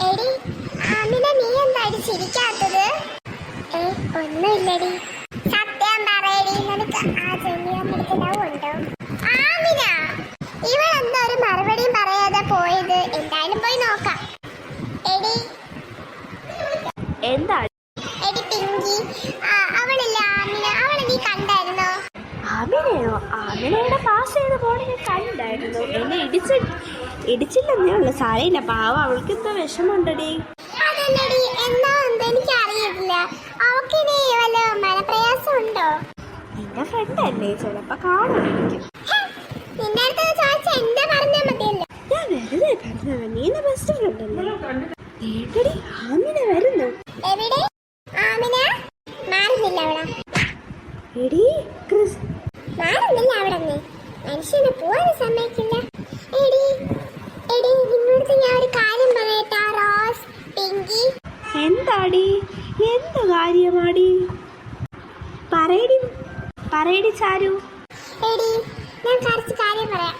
എടി ആമിന നീ എന്താടി ചിരിക്കാത്തത്? ഏ ഒന്നുമില്ലടി സത്യം പറയടി നിനക്ക് ആ ജെമിയമ്മടുത്ത് ലവ് ഉണ്ടോ ആമിന ഇവളെന്താ ഒരു മറുപടിയും പറയാതെ പോയത് എന്തായാലും പോയി നോക്കാം എടി എന്താ എടി പിങ്കി ആ, അവളില്ല ആമിന അവളെ നീ കണ്ടായിരുന്നോ ആമിനെയോ ആമിനയുടെ പാസ് ചെയ്ത് പോണെ ഞാൻ കണ്ടായിരുന്നു എന്നെ ഇടിച്ച് ഇടിച്ചില്ലെന്നേ ഉള്ളു. സാരയില്ല. പാവം അവൾക്ക് ഇത്ര വിഷമമുണ്ടടി. അതല്ലടി എന്താ എനിക്ക് അറിയില്ല അവക്കിനി വല്ല മനപ്രയാസം ഉണ്ടോ നിന്റെ ഫ്രണ്ട് അല്ലേ? ചിലപ്പോ കാണുമായിരിക്കും. നിന്റെ അടുത്ത് ചോദിച്ച എന്താ പറഞ്ഞാ മതിയല്ലോ. ഞാൻ വെറുതെ പറഞ്ഞത്. നീ എന്റെ ബെസ്റ്റ് ഫ്രണ്ട് അല്ലേ ഏട്ടടി ആമിന വരുന്നു. എവിടെ? ആമിന? അവിടെ. എടി ക്രിസ് മാറുന്നില്ല അവിടെ നിന്ന് മനുഷ്യനെ പോവാൻ സമ്മതിക്കില്ല എടി എടി നിന്നോടത്ത് ഞാൻ ഒരു കാര്യം പറയട്ടാ റോസ് പിങ്കി എന്താടി എന്ത് കാര്യമാടി പറയടി പറയടി ചാരു. എടി ഞാൻ കുറച്ച് കാര്യം പറയാം.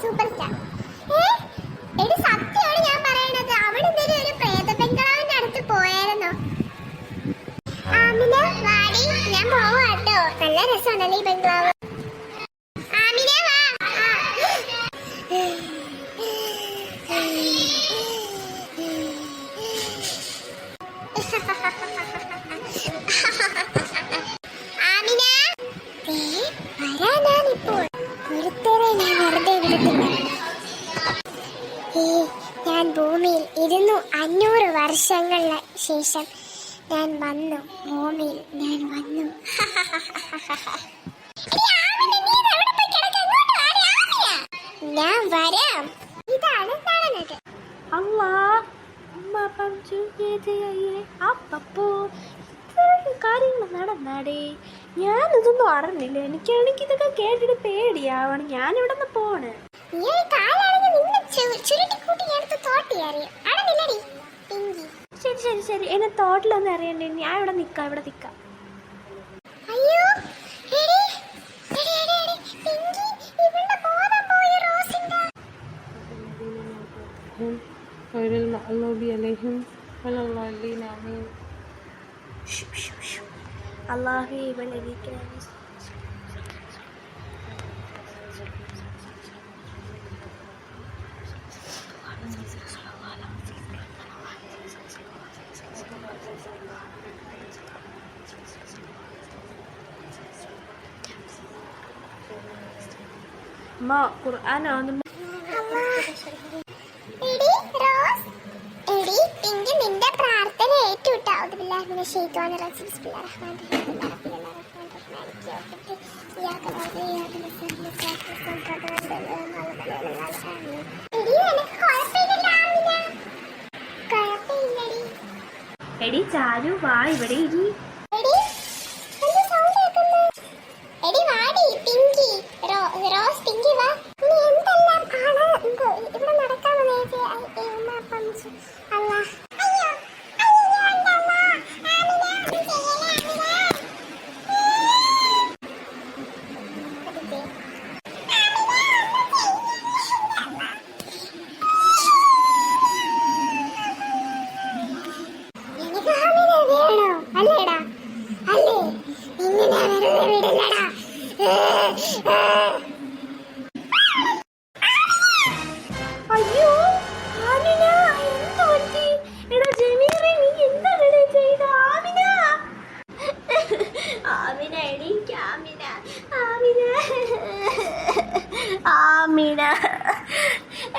സൂപ്പർ സ്റ്റാർ ഈ എടി ഞാൻ ഭൂമിയിൽ ഇരുന്നു അഞ്ഞൂറ് വർഷങ്ങൾക്ക് ശേഷം ഞാൻ വന്നു. ഭൂമിയിൽ ഞാൻ വന്നു. ഞാൻ വരാം. ഇതാണ് നടന്നത്. അമ്മ പഞ്ചു അപ്പപ്പോ കാര്യങ്ങൾ നടന്നാടേ. ഞാനിതൊന്നും അറിഞ്ഞില്ല. എനിക്കാണെങ്കിൽ ഇതൊക്കെ കേട്ടിട്ട് പേടിയാവണം. ഞാൻ ഇവിടെ നിന്ന് പോണ് നീ ഒരു കാലാണെങ്കിൽ നിന്നെ ചു- ചുരുട്ടിക്കൂട്ടി ഞാൻ എടുത്ത് തോട്ടി അറിയാം അടങ്ങില്ലടി പിങ്കി ശരി ശരി ശരി എന്നെ തോട്ടിലൊന്നും അറിയണ്ടേ ഞാൻ ഇവിടെ നിൽക്കാം ഇവിടെ നിൽക്കാം അയ്യോ എടി എടി എടി എടി പിങ്കി ഇവളുടെ ബോധം പോയി റോസിന്റെ غير المغضوب عليهم ولا الضالين آمين അള്ളാഹു ഇവളിരിക്കാൻ ഇയ്യാക ഖുർആനാണ് ആമിന കുഴപ്പമില്ലടി. എടി ചാരു വാ ഇവിടെ ഇരി. ആമിന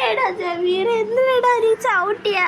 എടാ ജമീർ എന്തിനാ നീ ചവിട്ടിയ?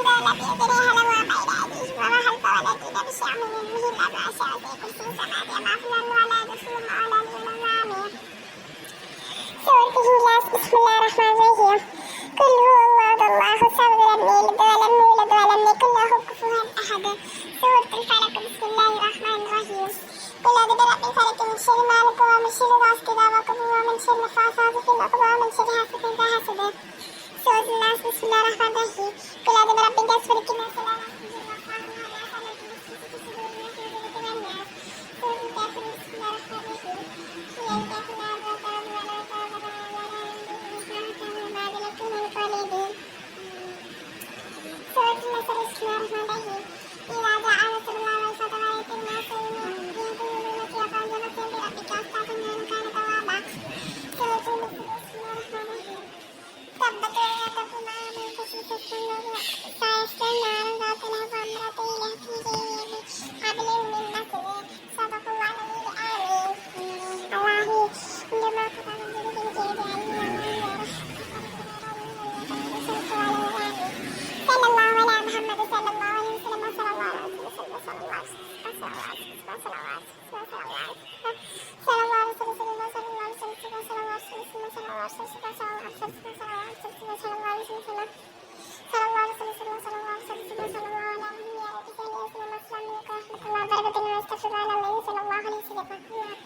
لا في بسم الله الرحمن الرحيم قل هو الله الله صمد ولم يولد ولم يكن له كفوا أحد سورة الفلق بسم الله الرحمن الرحيم قل أعوذ برب الفلق من شر ما ومن شر غاسق إذا وقف ومن شر نفاثات في العقد ومن شر حاسد إذا حسد sejarah pantai ini kelihatan berapa yang Allahu aleyhi ve sellem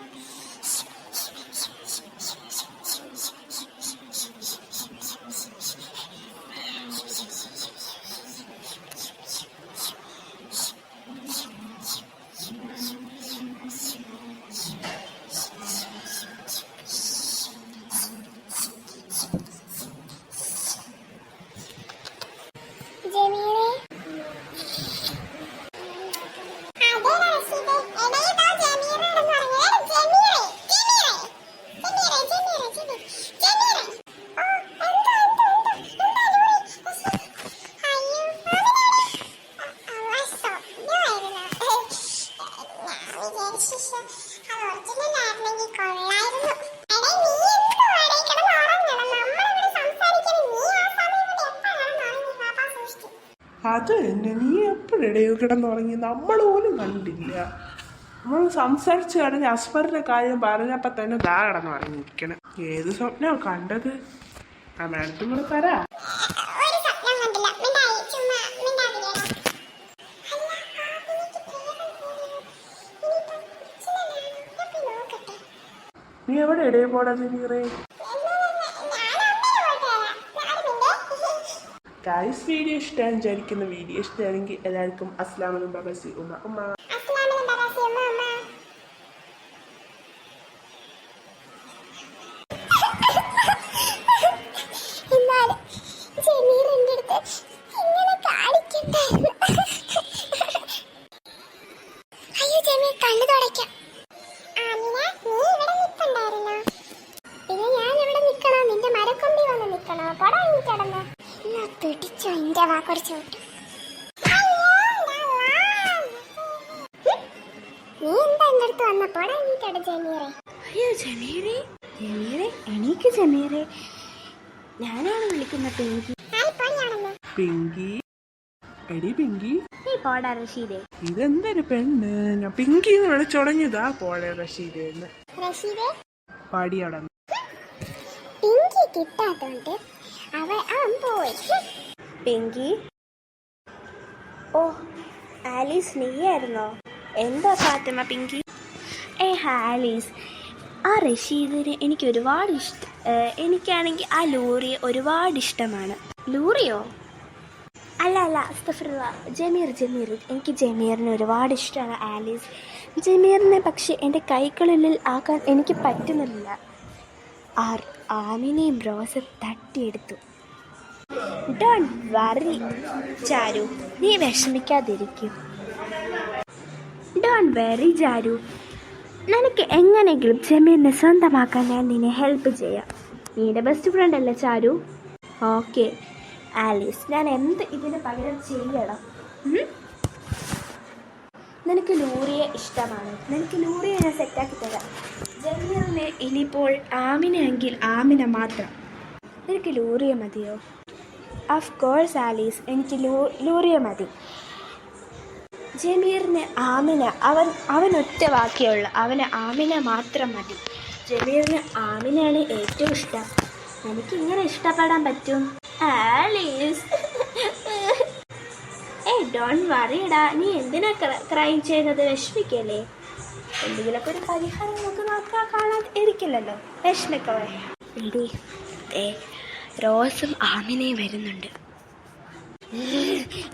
അത് തന്നെ. നീ എപ്പോഴിടയോ കിടന്നുറങ്ങി നമ്മൾ പോലും കണ്ടില്ല. നമ്മൾ സംസാരിച്ച് കിടന്ന് അസ്മറിന്റെ കാര്യം പറഞ്ഞപ്പോൾ തന്നെ ദാ കിടന്നുറങ്ങിയിരിക്കണം ഏത് സ്വപ്നം കണ്ടത്? ആ മാഡത്തും കൂടെ പറ നീ എവിടെ ഇടയിൽ പോടാ ചുമ്മാ ഗായ്സ് വീഡിയോ ഇഷ്ടമാണ് വിചാരിക്കുന്ന വീഡിയോ ഇഷ്ടമാണെങ്കിൽ എല്ലാവർക്കും അസ്ലാമലും ബബസി ഉമ്മ ഉമ്മ കിടന്ന്. പിടിച്ചോ എന്റെ വാ കുറച്ച് വിട്ടു. നീ എന്താ എന്റെ അടുത്ത് വന്നപ്പോടാ എനിക്കട ജമീറെ? അയ്യോ ജമീറെ ജമീറെ എനിക്ക് ജമീറെ. ഞാനാണ് വിളിക്കുന്ന പിങ്കി. പിങ്കി? എടി പിങ്കി. നീ പോടാ റഷീദേ. ഇതെന്തൊരു പെണ്ണ്? ഞാൻ പിങ്കി എന്ന് വിളിച്ചുടങ്ങിയതാ പോളെ റഷീദേന്ന്. റഷീദേ? പാടിയവിടെ പിങ്കി കിട്ടാത്തോണ്ട് അവ അവൻ പോയി. പിങ്കി. ഓ ആലീസ് നീയായിരുന്നോ? എന്താ ഫാത്തിമ പിങ്കി? ഏ ആലീസ് ആ റഷീദിനെ എനിക്ക് ഒരുപാട് ഇഷ്ടം എനിക്കാണെങ്കിൽ ആ ലൂറിയെ ഒരുപാട് ഇഷ്ടമാണ്. ലൂറിയോ? അല്ല അല്ല അസ്തഫറുള്ള ജമീർ ജമീർ. എനിക്ക് ജമീറിനെ ഒരുപാട് ഇഷ്ടമാണ് ആലീസ്. ജമീറിനെ പക്ഷേ എന്റെ കൈകളിൽ ആക്കാൻ എനിക്ക് പറ്റുന്നില്ല. ആർ ആമിനെയും റോസ് തട്ടിയെടുത്തു. Don't worry Charu. നീ വിഷമിക്കാതിരിക്കും. Don't worry Charu. നിനക്ക് എങ്ങനെയെങ്കിലും ജമീനെ സ്വന്തമാക്കാൻ ഞാൻ നിന്നെ ഹെൽപ്പ് ചെയ്യാം. നീയുടെ ബെസ്റ്റ് ഫ്രണ്ട് അല്ലേ ചാരു? ഓക്കെ ആലീസ് ഞാൻ എന്ത് ഇതിന് പകരം ചെയ്യണം? നിനക്ക് ലൂറിയെ ഇഷ്ടമാണ്. നിനക്ക് ലൂറിയെ ഞാൻ സെറ്റാക്കി തരാം. ജമീറിന് ഇനിയിപ്പോൾ ആമിനെങ്കിൽ ആമിന മാത്രം. എനിക്ക് ലൂറിയ മതിയോ? ഓഫ് കോഴ്സ് ആലീസ് എനിക്ക് ലൂ ലൂറിയ മതി. ജമീറിന് ആമിന അവൻ അവൻ ഒറ്റ വാക്കിയുള്ള അവന് ആമിന മാത്രം മതി. ജമീറിന് ആമിനയാണ് ഏറ്റവും ഇഷ്ടം. എനിക്ക് ഇങ്ങനെ ഇഷ്ടപ്പെടാൻ പറ്റും? ആലീസ് ഏയ് ഡോൺ വറിയടാ നീ എന്തിനാ ക്രൈം ചെയ്യുന്നത്? വിഷമിക്കല്ലേ? എന്തെങ്കിലുമൊക്കെ ഒരു പരിഹാരം നമുക്ക് ഇരിക്കില്ലല്ലോ. വിഷമിക്കവേ എടി ഏ റോസും ആമിനയും വരുന്നുണ്ട്.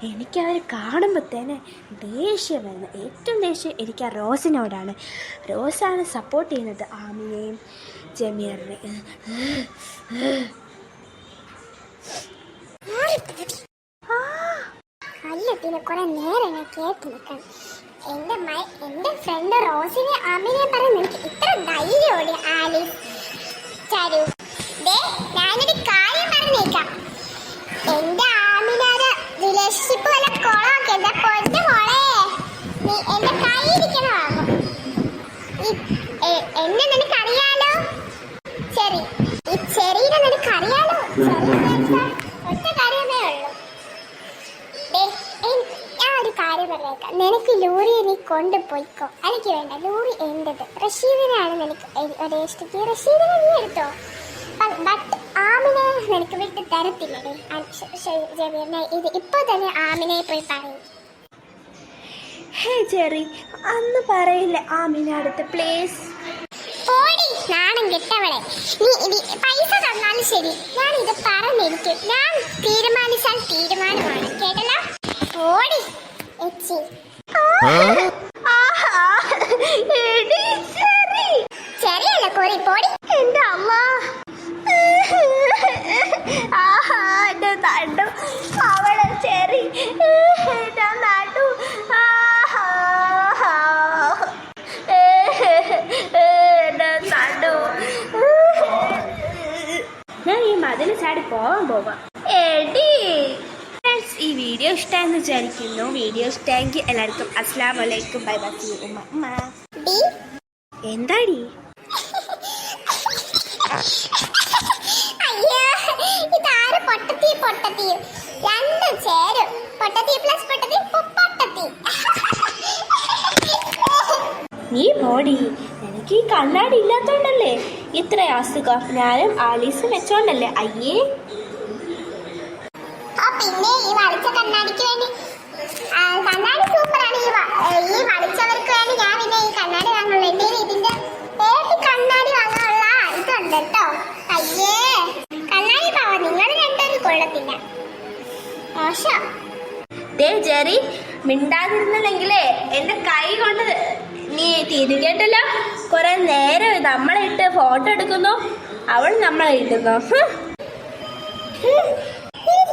എനിക്ക് കാണുമ്പോൾ തന്നെ ദേഷ്യം വരുന്നു. ഏറ്റവും ദേഷ്യം എനിക്ക് ആ റോസിനോടാണ്. റോസാണ് സപ്പോർട്ട് ചെയ്യുന്നത് ആമിനെയും ജമീറിനെ കല്ലത്തിന് കുറെ നേരം ഞാൻ കേട്ട് നിൽക്കണം. എന്റെ മൈ എന്റെ ഫ്രണ്ട് റോസിനെ അമിനെ പറഞ്ഞ് എനിക്ക് ഇത്ര ധൈര്യമോടി ആലി ചരു. ദേ ഞാനൊരു കാര്യം പറഞ്ഞേക്കാം എന്റെ ആമിനാര് റിലേഷൻഷിപ്പ് വല്ല കുളമൊക്കെ? എന്റെ പൊന്നു മോളെ? നീ എന്റെ കൈ ഇരിക്കണമാകും എന്നെ നിനക്കറിയാലോ? ചെറി ഈ ചെറിയ നിനക്ക് അറിയാലോ ചെറിയ കാര്യമേ ഉള്ളൂ ദേ, എൻ- ഞാൻ ഒരു കാര്യം പറഞ്ഞേക്കാം. നിനക്ക് ലൂറി നീ കൊണ്ടുപോയിക്കോ. എനിക്ക് വേണ്ട ലൂറി എന്റെത് റഷീദിനാണ് നിനക്ക് ഒരു ഇഷ്ടക്ക് റഷീദിനെ നീ എടുത്തോ. ബട്ട് ആമിനെ നിനക്ക് വിട്ട് തരത്തില്ലേ ജമീറിനെ ഇത് ഇപ്പൊ തന്നെ ആമിനെ പോയി പറയും. ഹേ ചെറി അന്ന് പറയില്ല ആമിന അടുത്ത് പ്ലീസ് നാണം കിട്ടവളെ. നീ പൈസ തന്നാലും ശരി. ഞാൻ ഇത് പറഞ്ഞിരിക്കും. ഞാൻ തീരുമാനിച്ചാൽ തീരുമാനമാണ്. കേട്ടല്ലോ? പോടി. എച്ചി. ചെറിയല്ല കോറി പോടി. എന്റെ അമ്മ. ആഹാ എന്റെ നടു. അവളെ ചെറി. എന്റെ നാട്ടു ആഹാ. എന്റെ നടു. ഞാൻ ഈ മതിൽ ചാടി പോവാൻ പോവാ. എടി. ഈ വീഡിയോ ഇഷ്ടമായെന്ന് വിചാരിക്കുന്നു. വീഡിയോ ഇഷ്ടമെങ്കിൽ എല്ലാവർക്കും അസ്സാം വലൈക്കും ബൈ ബൈ. ഉമ്മ. ഉമ്മ. എന്താടി? നീ പോടി. എനിക്ക് ഈ കണ്ണാടി ഇല്ലാത്തോണ്ടല്ലേ? ഇത്ര അസുഖം. ഞാനും ആലീസും വെച്ചോണ്ടല്ലേ. അയ്യേ. ഈ വളിച്ച കണ്ണാടിക്ക് വേണ്ടി. കണ്ണാടി സൂപ്പറാണ് ഈ ഈ വളിച്ചവർക്ക് വേണ്ടി ഞാൻ പിന്നെ ഈ കണ്ണാടി വാങ്ങുള്ളൂ. കയ്യിൽ ഇതിന്റെ ഏത് കണ്ണാടി വാങ്ങാനുള്ള ഇതുണ്ട് കേട്ടോ. അയ്യേ കണ്ണാടി പാവ. നിങ്ങൾ രണ്ടുപേരും കൊള്ളത്തില്ല. മോശം. ദേ ജെറി മിണ്ടാതിരുന്നില്ലെങ്കിലേ എന്റെ കൈ കൊണ്ട് നീ തിരികേട്ടല്ലോ. കുറെ നേരം നമ്മളിട്ട് ഫോട്ടോ എടുക്കുന്നു. അവൾ നമ്മളെ ഇട്ടുന്നു ഹ്.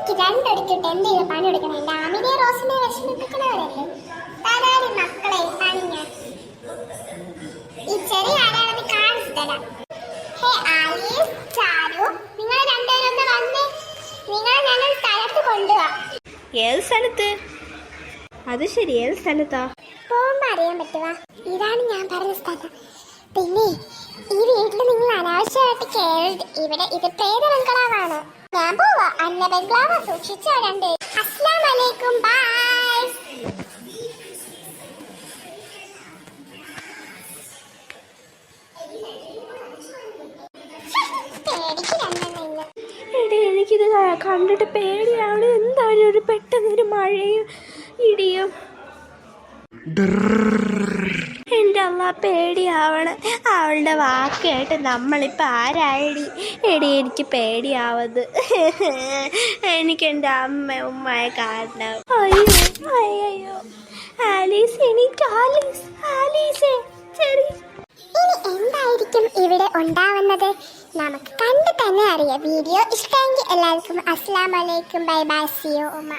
എനിക്ക് രണ്ടടിക്കിട്ട് എന്തെങ്കിലും പണി എടുക്കണം? എന്റെ ആമിനെ റോസിനെ വിഷമിപ്പിക്കണവരല്ലേ? താരാടി മക്കളെ പണിഞ്ഞ ഈ ചെറിയ ആരാണെന്ന് കാണിച്ചു തരാം. ഹേ ആലീസ് ചാരു നിങ്ങൾ വന്നേ നിങ്ങൾ ഞങ്ങൾ സ്ഥലത്ത് കൊണ്ടുപോവാ ഏത് സ്ഥലത്ത്? അത് ശരി ഏത് സ്ഥലത്താ? പോകുമ്പോ അറിയാൻ പറ്റുവാ. ഇതാണ് ഞാൻ പറഞ്ഞ സ്ഥലം. പിന്നെ ഈ വീട്ടിൽ നിങ്ങൾ അനാവശ്യമായിട്ട് കേൾഡ് ഇവിടെ ഇത് പ്രേത ബംഗ്ലാവാണ്? ഞാൻ പോവാ. അന്ന ബംഗ്ലാവ് സൂക്ഷിച്ചോ രണ്ട്. അസ്ലാം വലൈക്കും ബൈ എടി എനിക്കിത് കണ്ടിട്ട് പേടിയാണ്. എന്താണ് ഒരു പെട്ടെന്ന് ഒരു മഴയും ഇടിയും. അമ്മ പേടിയാവണം. അവളുടെ വാക്ക് കേട്ട് നമ്മളിപ്പോൾ ആരായടി? എടി എനിക്ക് പേടിയാവത്. എനിക്ക് എന്റെ അമ്മ ഉമ്മയെ കാരണം അയ്യോ അയ്യോ ആലീസ് എനിക്ക് ആലീസ് ആലീസേ ചെറിയ ഇനി എന്തായിരിക്കും ഇവിടെ ഉണ്ടാവുന്നത്? നമുക്ക് കണ്ടു തന്നെ അറിയാം. വീഡിയോ ഇഷ്ടമെങ്കിൽ എല്ലാവർക്കും അസ്സാം വലൈക്കും ബൈ ബൈ. സിയോ ഉമ്മ.